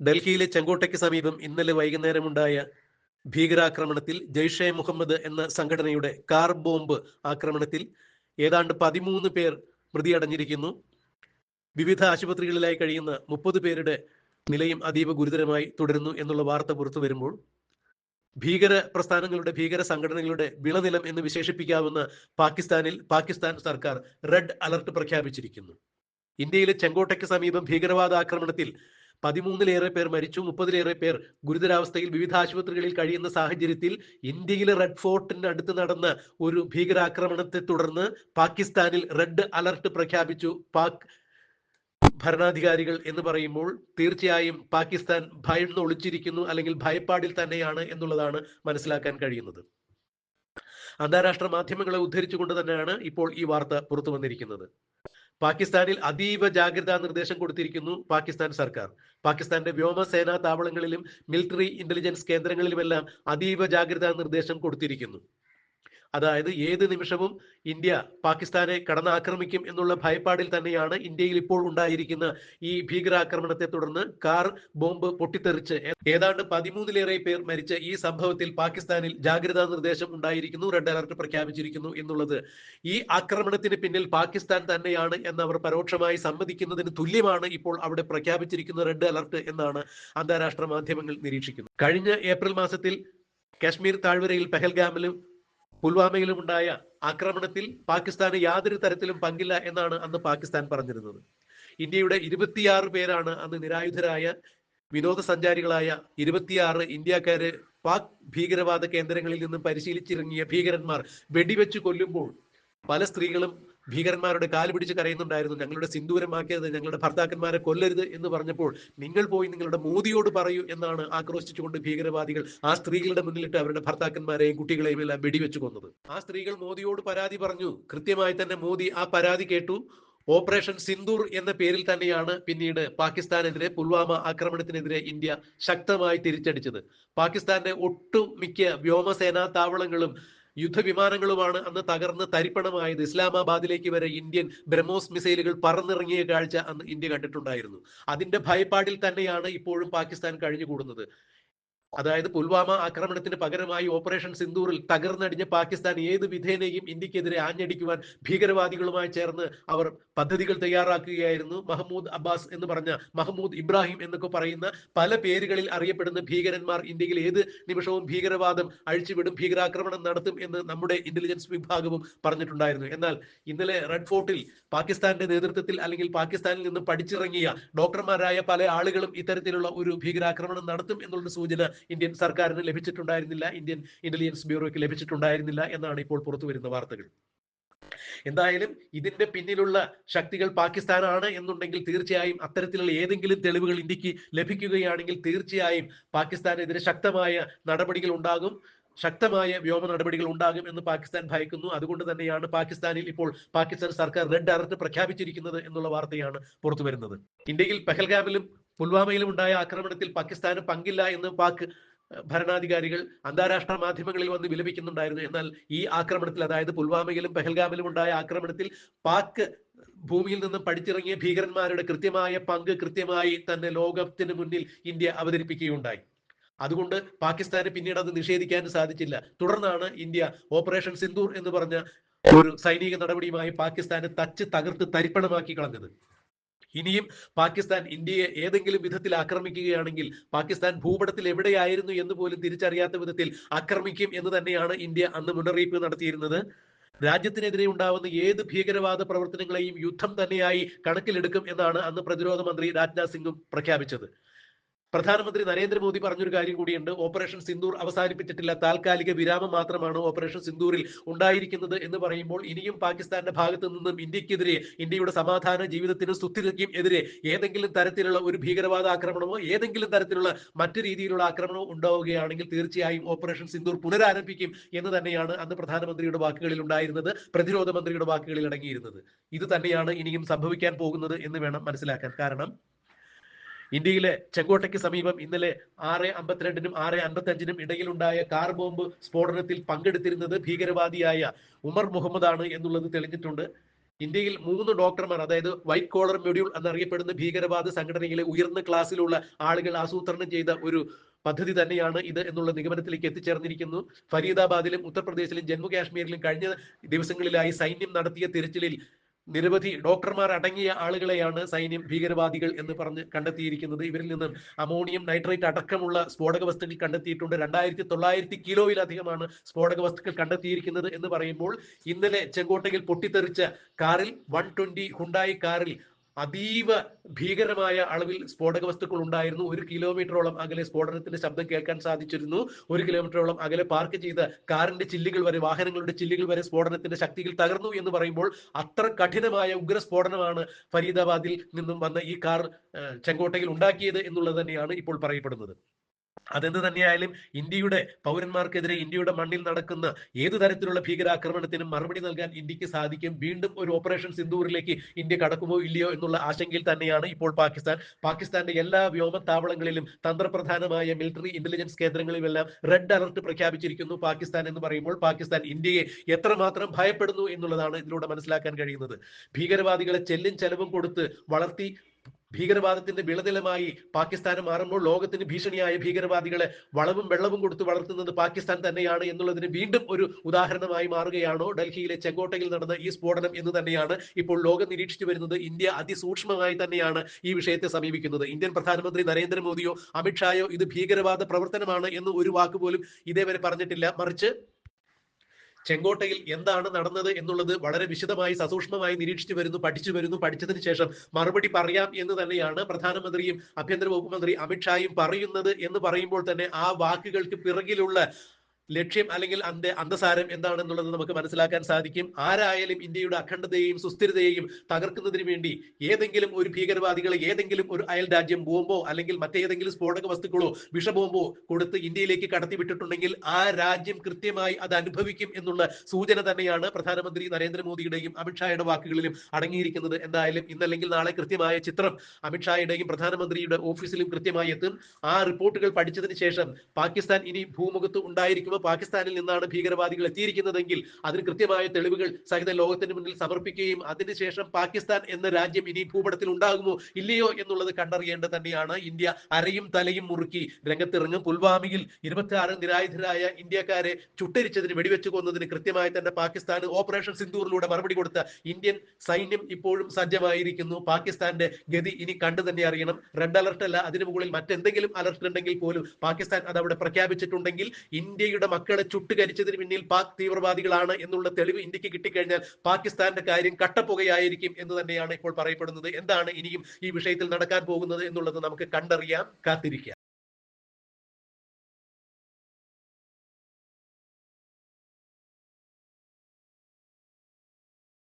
ഡൽഹിയിലെ ചെങ്കോട്ടയ്ക്ക് സമീപം ഇന്നലെ വൈകുന്നേരമുണ്ടായ ഭീകരാക്രമണത്തിൽ ജെയ്ഷെ മുഹമ്മദ് എന്ന സംഘടനയുടെ കാർ ബോംബ് ആക്രമണത്തിൽ ഏതാണ്ട് പതിമൂന്ന് പേർ മൃതിയടഞ്ഞിരിക്കുന്നു. വിവിധ ആശുപത്രികളിലായി കഴിയുന്ന മുപ്പത് പേരുടെ നിലയും അതീവ ഗുരുതരമായി തുടരുന്നു എന്നുള്ള വാർത്ത പുറത്തു വരുമ്പോൾ ഭീകര പ്രസ്ഥാനങ്ങളുടെ ഭീകര സംഘടനകളുടെ വിളനിലം എന്ന് വിശേഷിപ്പിക്കാവുന്ന പാകിസ്ഥാനിൽ പാകിസ്ഥാൻ സർക്കാർ റെഡ് അലർട്ട് പ്രഖ്യാപിച്ചിരിക്കുന്നു. ഇന്ത്യയിലെ ചെങ്കോട്ടയ്ക്ക് സമീപം ഭീകരവാദ ആക്രമണത്തിൽ പതിമൂന്നിലേറെ പേർ മരിച്ചു മുപ്പതിലേറെ പേർ ഗുരുതരാവസ്ഥയിൽ വിവിധ ആശുപത്രികളിൽ കഴിയുന്ന സാഹചര്യത്തിൽ ഇന്ത്യയിലെ റെഡ് ഫോർട്ടിന്റെ അടുത്ത് നടന്ന ഒരു ഭീകരാക്രമണത്തെ തുടർന്ന് പാകിസ്ഥാനിൽ റെഡ് അലർട്ട് പ്രഖ്യാപിച്ചു. പാക് ഭരണാധികാരികൾ എന്ന് പറയുമ്പോൾ തീർച്ചയായും പാകിസ്ഥാൻ ഭയന്ന് ഒളിച്ചിരിക്കുന്നു അല്ലെങ്കിൽ ഭയപ്പാടിൽ തന്നെയാണ് എന്നുള്ളതാണ് മനസ്സിലാക്കാൻ കഴിയുന്നത്. അന്താരാഷ്ട്ര മാധ്യമങ്ങളെ ഉദ്ധരിച്ചുകൊണ്ട് തന്നെയാണ് ഇപ്പോൾ ഈ വാർത്ത പുറത്തു വന്നിരിക്കുന്നത്. പാകിസ്ഥാനിൽ അതീവ ജാഗ്രതാ നിർദ്ദേശം കൊടുത്തിരിക്കുന്നു പാകിസ്ഥാൻ സർക്കാർ. പാകിസ്ഥാന്റെ വ്യോമസേനാ താവളങ്ങളിലും മിലിറ്ററി ഇന്റലിജൻസ് കേന്ദ്രങ്ങളിലുമെല്ലാം അതീവ ജാഗ്രതാ നിർദ്ദേശം കൊടുത്തിരിക്കുന്നു. അതായത് ഏത് നിമിഷവും ഇന്ത്യ പാകിസ്ഥാനെ കടന്നാക്രമിക്കും എന്നുള്ള ഭയപ്പാടിൽ തന്നെയാണ് ഇന്ത്യയിൽ ഇപ്പോൾ ഉണ്ടായിരിക്കുന്ന ഈ ഭീകരാക്രമണത്തെ തുടർന്ന് കാർ ബോംബ് പൊട്ടിത്തെറിച്ച്. ഏതാണ്ട് പതിമൂന്നിലേറെ പേർ മരിച്ച ഈ സംഭവത്തിൽ പാകിസ്ഥാനിൽ ജാഗ്രതാ നിർദ്ദേശം ഉണ്ടായിരിക്കുന്നു റെഡ് അലർട്ട് പ്രഖ്യാപിച്ചിരിക്കുന്നു എന്നുള്ളത്. ഈ ആക്രമണത്തിന് പിന്നിൽ പാകിസ്ഥാൻ തന്നെയാണ് എന്ന് അവർ പരോക്ഷമായി സമ്മതിക്കുന്നതിന് തുല്യമാണ് ഇപ്പോൾ അവിടെ പ്രഖ്യാപിച്ചിരിക്കുന്ന റെഡ് അലർട്ട് എന്നാണ് അന്താരാഷ്ട്ര മാധ്യമങ്ങൾ നിരീക്ഷിക്കുന്നത്. കഴിഞ്ഞ ഏപ്രിൽ മാസത്തിൽ കാശ്മീർ താഴ്വരയിൽ പെഹൽഗാമിലും പുൽവാമയിലും ഉണ്ടായ ആക്രമണത്തിൽ പാകിസ്ഥാന് യാതൊരു തരത്തിലും പങ്കില്ല എന്നാണ് അന്ന് പാകിസ്ഥാൻ പറഞ്ഞിരുന്നത്. ഇന്ത്യയുടെ ഇരുപത്തിയാറ് പേരാണ് അന്ന് നിരായുധരായ വിനോദസഞ്ചാരികളായ ഇരുപത്തിയാറ് ഇന്ത്യക്കാര് പാക് ഭീകരവാദ കേന്ദ്രങ്ങളിൽ നിന്നും പരിശീലിച്ചിറങ്ങിയ ഭീകരന്മാർ വെടിവെച്ച് കൊല്ലുമ്പോൾ പല സ്ത്രീകളും ഭീകരന്മാരുടെ കാൽ പിടിച്ച് കരയുന്നുണ്ടായിരുന്നു. ഞങ്ങളുടെ സിന്ദൂരമാക്കരുത് ഞങ്ങളുടെ ഭർത്താക്കന്മാരെ കൊല്ലരുത് എന്ന് പറഞ്ഞപ്പോൾ നിങ്ങൾ പോയി നിങ്ങളുടെ മോദിയോട് പറയൂ എന്നാണ് ആക്രോശിച്ചുകൊണ്ട് ഭീകരവാദികൾ ആ സ്ത്രീകളുടെ മുന്നിലിട്ട് അവരുടെ ഭർത്താക്കന്മാരെയും കുട്ടികളെയും എല്ലാം വെടിവെച്ച് കൊന്നത്. ആ സ്ത്രീകൾ മോദിയോട് പരാതി പറഞ്ഞു. കൃത്യമായി തന്നെ മോദി ആ പരാതി കേട്ടു. ഓപ്പറേഷൻ സിന്ദൂർ എന്ന പേരിൽ തന്നെയാണ് പിന്നീട് പാകിസ്ഥാനെതിരെ പുൽവാമ ആക്രമണത്തിനെതിരെ ഇന്ത്യ ശക്തമായി തിരിച്ചടിച്ചത്. പാകിസ്ഥാന്റെ ഒട്ടുമിക്ക വ്യോമസേനാ താവളങ്ങളും യുദ്ധവിമാനങ്ങളുമാണ് അന്ന് തകർന്ന് തരിപ്പണമായത്. ഇസ്ലാമാബാദിലേക്ക് വരെ ഇന്ത്യൻ ബ്രഹ്മോസ് മിസൈലുകൾ പറന്നിറങ്ങിയ കാഴ്ച അന്ന് ഇന്ത്യ കണ്ടിട്ടുണ്ടായിരുന്നു. അതിന്റെ ഭയപ്പാടിൽ തന്നെയാണ് ഇപ്പോഴും പാകിസ്ഥാൻ കഴിഞ്ഞുകൂടുന്നത്. അതായത് പുൽവാമ ആക്രമണത്തിന് പകരമായി ഓപ്പറേഷൻ സിന്ദൂറിൽ തകർന്നടിഞ്ഞ പാകിസ്ഥാൻ ഏത് വിധേനയും ഇന്ത്യക്കെതിരെ ആഞ്ഞടിക്കുവാൻ ഭീകരവാദികളുമായി ചേർന്ന് അവർ പദ്ധതികൾ തയ്യാറാക്കുകയായിരുന്നു. മഹമ്മൂദ് അബ്ബാസ് എന്ന് പറഞ്ഞ മഹമ്മൂദ് ഇബ്രാഹിം എന്നൊക്കെ പറയുന്ന പല പേരുകളിൽ അറിയപ്പെടുന്ന ഭീകരന്മാർ ഇന്ത്യയിൽ ഏത് നിമിഷവും ഭീകരവാദം അഴിച്ചുവിടും ഭീകരാക്രമണം നടത്തും എന്ന് നമ്മുടെ ഇന്റലിജൻസ് വിഭാഗവും പറഞ്ഞിട്ടുണ്ടായിരുന്നു. എന്നാൽ ഇന്നലെ റെഡ് ഫോർട്ടിൽ പാകിസ്ഥാന്റെ നേതൃത്വത്തിൽ അല്ലെങ്കിൽ പാകിസ്ഥാനിൽ നിന്ന് പഠിച്ചിറങ്ങിയ ഡോക്ടർമാരായ പല ആളുകളും ഇത്തരത്തിലുള്ള ഒരു ഭീകരാക്രമണം നടത്തും എന്നുള്ള സൂചന ഇന്ത്യൻ സർക്കാരിന് ലഭിച്ചിട്ടുണ്ടായിരുന്നില്ല ഇന്ത്യൻ ഇന്റലിജൻസ് ബ്യൂറോയ്ക്ക് ലഭിച്ചിട്ടുണ്ടായിരുന്നില്ല എന്നാണ് ഇപ്പോൾ പുറത്തു വരുന്ന വാർത്തകൾ. എന്തായാലും ഇതിന്റെ പിന്നിലുള്ള ശക്തികൾ പാകിസ്ഥാനാണ് എന്നുണ്ടെങ്കിൽ തീർച്ചയായും അത്തരത്തിലുള്ള ഏതെങ്കിലും തെളിവുകൾ ഇന്ത്യയ്ക്ക് ലഭിക്കുകയാണെങ്കിൽ തീർച്ചയായും പാകിസ്ഥാനെതിരെ ശക്തമായ നടപടികൾ ഉണ്ടാകും. ശക്തമായ വ്യോമ നടപടികൾ ഉണ്ടാകും എന്ന് പാകിസ്ഥാൻ ഭയക്കുന്നു. അതുകൊണ്ട് തന്നെയാണ് പാകിസ്ഥാനിൽ ഇപ്പോൾ പാകിസ്ഥാൻ സർക്കാർ റെഡ് അലർട്ട് പ്രഖ്യാപിച്ചിരിക്കുന്നത് എന്നുള്ള വാർത്തയാണ് പുറത്തു വരുന്നത്. ഇന്ത്യയിൽ പെഹൽഗാമിലും പുൽവാമയിലും ഉണ്ടായ ആക്രമണത്തിൽ പാകിസ്ഥാന് പങ്കില്ല എന്ന് പാക് ഭരണാധികാരികൾ അന്താരാഷ്ട്ര മാധ്യമങ്ങളിൽ വന്ന് വിലപിക്കുന്നുണ്ടായിരുന്നു. എന്നാൽ ഈ ആക്രമണത്തിൽ അതായത് പുൽവാമയിലും പെഹൽഗാമിലും ഉണ്ടായ ആക്രമണത്തിൽ പാക് ഭൂമിയിൽ നിന്ന് പഠിച്ചിറങ്ങിയ ഭീകരന്മാരുടെ കൃത്യമായ പങ്ക് കൃത്യമായി തന്നെ ലോകത്തിന് മുന്നിൽ ഇന്ത്യ അവതരിപ്പിക്കുകയുണ്ടായി. അതുകൊണ്ട് പാകിസ്ഥാന് പിന്നീട് അത് നിഷേധിക്കാൻ സാധിച്ചില്ല. തുടർന്നാണ് ഇന്ത്യ ഓപ്പറേഷൻ സിന്ദൂർ എന്ന് പറഞ്ഞ ഒരു സൈനിക നടപടിയുമായി പാകിസ്ഥാനെ തച്ച് തകർത്ത് തരിപ്പണമാക്കി കളഞ്ഞത്. ഇനിയും പാകിസ്ഥാൻ ഇന്ത്യയെ ഏതെങ്കിലും വിധത്തിൽ ആക്രമിക്കുകയാണെങ്കിൽ പാകിസ്ഥാൻ ഭൂപടത്തിൽ എവിടെയായിരുന്നു എന്ന് പോലും തിരിച്ചറിയാത്ത വിധത്തിൽ ആക്രമിക്കും എന്ന് തന്നെയാണ് ഇന്ത്യ അന്ന് മുന്നറിയിപ്പ് നടത്തിയിരുന്നത്. രാജ്യത്തിനെതിരെ ഉണ്ടാവുന്ന ഏത് ഭീകരവാദ പ്രവർത്തനങ്ങളെയും യുദ്ധം തന്നെയായി കണക്കിലെടുക്കും എന്നാണ് അന്ന് പ്രതിരോധ മന്ത്രി രാജ്നാഥ് സിംഗും പ്രഖ്യാപിച്ചത്. പ്രധാനമന്ത്രി നരേന്ദ്രമോദി പറഞ്ഞൊരു കാര്യം കൂടിയുണ്ട്. ഓപ്പറേഷൻ സിന്ദൂർ അവസാനിപ്പിച്ചിട്ടില്ല. താൽക്കാലിക വിരാമം മാത്രമാണ് ഓപ്പറേഷൻ സിന്ദൂറിൽ ഉണ്ടായിരിക്കുന്നത് എന്ന് പറയുമ്പോൾ ഇനിയും പാകിസ്ഥാന്റെ ഭാഗത്ത് നിന്നും ഇന്ത്യക്കെതിരെ ഇന്ത്യയുടെ സമാധാന ജീവിതത്തിനും സുസ്ഥിരതയ്ക്കും എതിരെ ഏതെങ്കിലും തരത്തിലുള്ള ഒരു ഭീകരവാദ ആക്രമണമോ ഏതെങ്കിലും തരത്തിലുള്ള മറ്റു രീതിയിലുള്ള ആക്രമണമോ ഉണ്ടാവുകയാണെങ്കിൽ തീർച്ചയായും ഓപ്പറേഷൻ സിന്ദൂർ പുനരാരംഭിക്കും എന്ന് തന്നെയാണ് അന്ന് പ്രധാനമന്ത്രിയുടെ വാക്കുകളിൽ ഉണ്ടായിരുന്നത് പ്രതിരോധ മന്ത്രിയുടെ വാക്കുകളിൽ അടങ്ങിയിരുന്നത്. ഇത് തന്നെയാണ് ഇനിയും സംഭവിക്കാൻ പോകുന്നത് എന്ന് വേണം മനസ്സിലാക്കാൻ. കാരണം ഇന്ത്യയിലെ ചെങ്കോട്ടയ്ക്ക് സമീപം ഇന്നലെ ആറ് അമ്പത്തിരണ്ടിനും ആറ് അൻപത്തി അഞ്ചിനും ഇടയിലുണ്ടായ കാർ ബോംബ് സ്ഫോടനത്തിൽ പങ്കെടുത്തിരുന്നത് ഭീകരവാദിയായ ഉമർ മുഹമ്മദ് ആണ് എന്നുള്ളത് തെളിഞ്ഞിട്ടുണ്ട്. ഇന്ത്യയിൽ മൂന്ന് ഡോക്ടർമാർ അതായത് വൈറ്റ് കോളർ മൊഡ്യൂൾ എന്നറിയപ്പെടുന്ന ഭീകരവാദ സംഘടനയിലെ ഉയർന്ന ക്ലാസ്സിലുള്ള ആളുകൾ ആസൂത്രണം ചെയ്ത ഒരു പദ്ധതി തന്നെയാണ് ഇത് എന്നുള്ള നിഗമനത്തിലേക്ക് എത്തിച്ചേർന്നിരിക്കുന്നു. ഫരീദാബാദിലും ഉത്തർപ്രദേശിലും ജമ്മു കാശ്മീരിലും കഴിഞ്ഞ ദിവസങ്ങളിലായി സൈന്യം നടത്തിയ തിരച്ചിലിൽ നിരവധി ഡോക്ടർമാർ അടങ്ങിയ ആളുകളെയാണ് സൈന്യം ഭീകരവാദികൾ എന്ന് പറഞ്ഞ് കണ്ടെത്തിയിരിക്കുന്നത്. ഇവരിൽ നിന്നും അമോണിയം നൈട്രേറ്റ് അടക്കമുള്ള സ്ഫോടക വസ്തുക്കൾ കണ്ടെത്തിയിട്ടുണ്ട്. രണ്ടായിരത്തി തൊള്ളായിരത്തി കിലോയിലധികമാണ് സ്ഫോടക വസ്തുക്കൾ കണ്ടെത്തിയിരിക്കുന്നത് എന്ന് പറയുമ്പോൾ ഇന്നലെ ചെങ്കോട്ടയിൽ പൊട്ടിത്തെറിച്ച കാറിൽ വൺ ട്വന്റി ഹുണ്ടായി കാറിൽ അതീവ ഭീകരമായ അളവിൽ സ്ഫോടക വസ്തുക്കൾ ഉണ്ടായിരുന്നു. ഒരു കിലോമീറ്ററോളം അകലെ സ്ഫോടനത്തിന്റെ ശബ്ദം കേൾക്കാൻ സാധിച്ചിരുന്നു. ഒരു കിലോമീറ്ററോളം അകലെ പാർക്ക് ചെയ്ത കാറിന്റെ ചില്ലുകൾ വരെ വാഹനങ്ങളുടെ ചില്ലുകൾ വരെ സ്ഫോടനത്തിന്റെ ശക്തിയിൽ തകർന്നു എന്ന് പറയുമ്പോൾ അത്ര കഠിനമായ ഉഗ്ര സ്ഫോടനമാണ് ഫരീദാബാദിൽ നിന്നും വന്ന ഈ കാർ ചെങ്കോട്ടയിൽ ഉണ്ടാക്കിയത് എന്നുള്ളത് തന്നെയാണ് ഇപ്പോൾ പറയപ്പെടുന്നത്. അതെന്ത് തന്നെയായാലും ഇന്ത്യയുടെ പൗരന്മാർക്കെതിരെ ഇന്ത്യയുടെ മണ്ണിൽ നടക്കുന്ന ഏതു തരത്തിലുള്ള ഭീകരാക്രമണത്തിനും മറുപടി നൽകാൻ ഇന്ത്യയ്ക്ക് സാധിക്കും. വീണ്ടും ഒരു ഓപ്പറേഷൻ സിന്ദൂറിലേക്ക് ഇന്ത്യ കടക്കുമോ ഇല്ലയോ എന്നുള്ള ആശങ്കയിൽ തന്നെയാണ് ഇപ്പോൾ പാകിസ്ഥാൻ. പാകിസ്ഥാന്റെ എല്ലാ വ്യോമത്താവളങ്ങളിലും തന്ത്രപ്രധാനമായ മിലിറ്ററി ഇന്റലിജൻസ് കേന്ദ്രങ്ങളിലെല്ലാം റെഡ് അലർട്ട് പ്രഖ്യാപിച്ചിരിക്കുന്നു പാകിസ്ഥാൻ എന്ന് പറയുമ്പോൾ. പാകിസ്ഥാൻ ഇന്ത്യയെ എത്രമാത്രം ഭയപ്പെടുന്നു എന്നുള്ളതാണ് ഇതിലൂടെ മനസ്സിലാക്കാൻ കഴിയുന്നത്. ഭീകരവാദികളെ ചെല്ലും ചെലവും കൊടുത്ത് വളർത്തി ഭീകരവാദത്തിന്റെ വിളനിലമായി പാകിസ്ഥാൻ മാറുമ്പോൾ ലോകത്തിന് ഭീഷണിയായ ഭീകരവാദികളെ വളവും വെള്ളവും കൊടുത്ത് വളർത്തുന്നത് പാകിസ്ഥാൻ തന്നെയാണ് എന്നുള്ളതിന് വീണ്ടും ഒരു ഉദാഹരണമായി മാറുകയാണോ? ഡൽഹിയിലെ ചെങ്കോട്ടയിൽ നടന്ന ഈ സ്ഫോടനം എന്ന് തന്നെയാണ് ഇപ്പോൾ ലോകം നിരീക്ഷിച്ചു വരുന്നത്. ഇന്ത്യ അതിസൂക്ഷ്മമായി തന്നെയാണ് ഈ വിഷയത്തെ സമീപിക്കുന്നത്. ഇന്ത്യൻ പ്രധാനമന്ത്രി നരേന്ദ്രമോദിയോ അമിത്ഷായോ ഇത് ഭീകരവാദ പ്രവർത്തനമാണ് എന്ന് ഒരു വാക്കുപോലും ഇതേവരെ പറഞ്ഞിട്ടില്ല. മറിച്ച് ചെങ്കോട്ടയിൽ എന്താണ് നടന്നത് എന്നുള്ളത് വളരെ വിശദമായി സസൂക്ഷ്മമായി നിരീക്ഷിച്ചു വരുന്നു പഠിച്ചു വരുന്നു. പഠിച്ചതിന് ശേഷം മറുപടി പറയാം എന്ന് തന്നെയാണ് പ്രധാനമന്ത്രിയും ആഭ്യന്തര വകുപ്പ് മന്ത്രി അമിത്ഷായും പറയുന്നത് എന്ന് പറയുമ്പോൾ തന്നെ ആ വാക്കുകൾക്ക് പിറകിലുള്ള ലക്ഷ്യം അല്ലെങ്കിൽ അന്ത അന്തസാരം എന്താണെന്നുള്ളത് നമുക്ക് മനസ്സിലാക്കാൻ സാധിക്കും. ആരായാലും ഇന്ത്യയുടെ അഖണ്ഡതയെയും സുസ്ഥിരതയെയും തകർക്കുന്നതിന് വേണ്ടി ഏതെങ്കിലും ഒരു ഭീകരവാദികളെ ഏതെങ്കിലും ഒരു അയൽ രാജ്യം ബോംബോ അല്ലെങ്കിൽ മറ്റേതെങ്കിലും സ്ഫോടക വസ്തുക്കളോ വിഷബോംബോ കൊടുത്ത് ഇന്ത്യയിലേക്ക് കടത്തിവിട്ടിട്ടുണ്ടെങ്കിൽ ആ രാജ്യം കൃത്യമായി അത് അനുഭവിക്കും എന്നുള്ള സൂചന തന്നെയാണ് പ്രധാനമന്ത്രി നരേന്ദ്രമോദിയുടെയും അമിത്ഷായുടെ വാക്കുകളിലും അടങ്ങിയിരിക്കുന്നത്. എന്തായാലും ഇന്നല്ലെങ്കിൽ നാളെ കൃത്യമായ ചിത്രം അമിത്ഷായുടെയും പ്രധാനമന്ത്രിയുടെ ഓഫീസിലും കൃത്യമായി എത്തും. ആ റിപ്പോർട്ടുകൾ പഠിച്ചതിന് ശേഷം പാകിസ്ഥാൻ ഇനി ഭൂമുഖത്ത് ഉണ്ടായിരിക്കുമോ പാകിസ്ഥാനിൽ നിന്നാണ് ഭീകരവാദികൾ എത്തിയിരിക്കുന്നതെങ്കിൽ അതിന് കൃത്യമായ തെളിവുകൾ സഹിത ലോകത്തിന് മുന്നിൽ സമർപ്പിക്കുകയും അതിനുശേഷം പാകിസ്ഥാൻ എന്ന രാജ്യം ഇനി ഭൂപടത്തിൽ ഉണ്ടാകുമോ ഇല്ലയോ എന്നുള്ളത് കണ്ടറിയേണ്ടത് തന്നെയാണ്. ഇന്ത്യ അരയും തലയും മുറുക്കി രംഗത്തിറങ്ങും. പുൽവാമിയിൽ ഇരുപത്തി ആറ് നിരായുധരായ ഇന്ത്യക്കാരെ ചുട്ടരിച്ചതിന് വെടിവെച്ചു കൊന്നതിന് കൃത്യമായി തന്നെ പാകിസ്ഥാൻ ഓപ്പറേഷൻ സിന്ദൂറിലൂടെ മറുപടി കൊടുത്ത ഇന്ത്യൻ സൈന്യം ഇപ്പോഴും സജ്ജമായിരിക്കുന്നു. പാകിസ്ഥാന്റെ ഗതി ഇനി കണ്ടു തന്നെ അറിയണം. റെഡ് അലർട്ട് അല്ല അതിന് മുകളിൽ മറ്റെന്തെങ്കിലും അലർട്ട് ഉണ്ടെങ്കിൽ പോലും പാകിസ്ഥാൻ അത് അവിടെ പ്രഖ്യാപിച്ചിട്ടുണ്ടെങ്കിൽ ഇന്ത്യയുടെ മക്കളെ ചുട്ടുകരിച്ചതിന് പിന്നിൽ പാക് തീവ്രവാദികളാണ് എന്നുള്ള തെളിവ് ഇന്ത്യയ്ക്ക് കിട്ടിക്കഴിഞ്ഞാൽ പാകിസ്ഥാന്റെ കാര്യം കട്ടപ്പുകയായിരിക്കും എന്ന് തന്നെയാണ് ഇപ്പോൾ പറയപ്പെടുന്നത്. എന്താണ് ഇനിയും ഈ വിഷയത്തിൽ നടക്കാൻ പോകുന്നത് എന്നുള്ളത് നമുക്ക് കണ്ടറിയാം കാത്തിരിക്കാം.